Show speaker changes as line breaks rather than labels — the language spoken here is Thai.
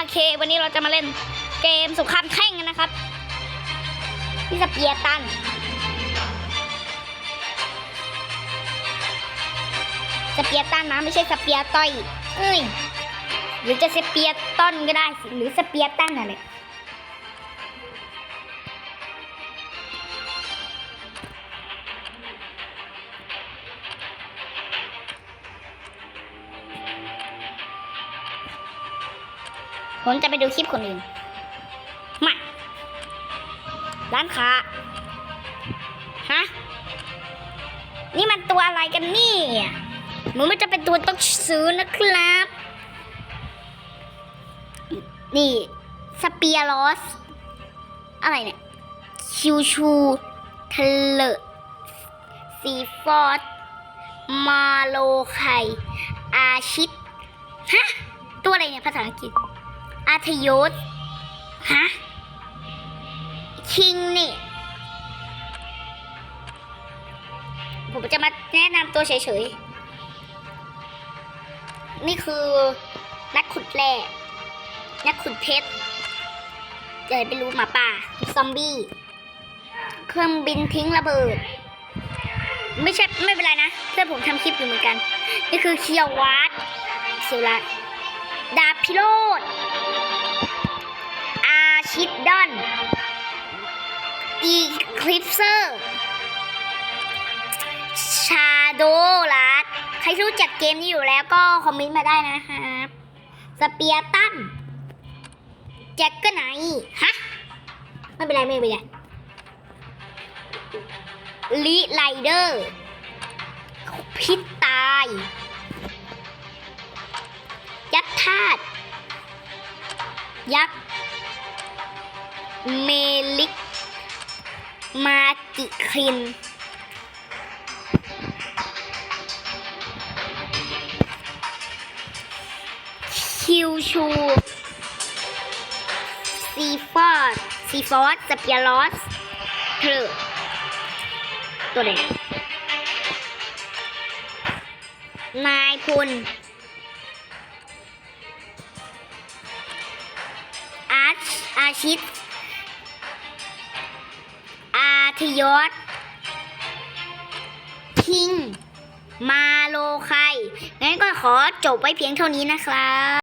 โอเค วันนี้เราจะมาเล่นเกมสงครามแท่งกันนะครับพี่สเปียตันสเปียตันนะไม่ใช่สเปียต้อย เอ้ยหรือจะสเปียต้นก็ได้หรือสเปียตันอะไร ผมจะไปดูคลิปคนอื่น มา ร้านค้า ฮะ นี่มันตัวอะไรกันนี่มันไม่จะเป็นตัวต้องซื้อนะครับ นี่ สเปียรอส อะไรเนี่ยคิวชูเทเลซีฟอร์ดมาโลไคอาชิต ฮะ ตัวอะไรเนี่ย ภาษาอังกฤษ อาทยศฮะ คิงนี่ ผมจะมาแนะนำตัวเฉยๆ นี่คือนักขุดแร่นักขุดเพชรเดี๋ยวไปรู้หมาป่า ซอมบี้ เครื่องบินทิ้งระเบิด ไม่ใช่ ไม่เป็นไรนะ เพื่อนผมทำคลิปอยู่เหมือนกัน นี่คือเคียววัดเซียวรั ดาบพิโรธอาชิดดอน อีคลิปเซอร์ ชาโดลัดใครรู้จักเกมนี้อยู่แล้วก็คอมเมนต์มาได้นะครับสเปียร์ตันแจ็คกอร์ไนฮะ ไม่เป็นไร ไม่เป็นไรลิไลเดอร์ พิษตาย ธาตุยักษ์เมลิก มาจิคิน คิวชู ซีฟอร์ดซีฟอร์ดสเปียรอสเธอตัวไหนนายพล ชอาชิต อาทยศคิง มาโลไคงั้นก็ขอจบไว้เพียงเท่านี้นะครับ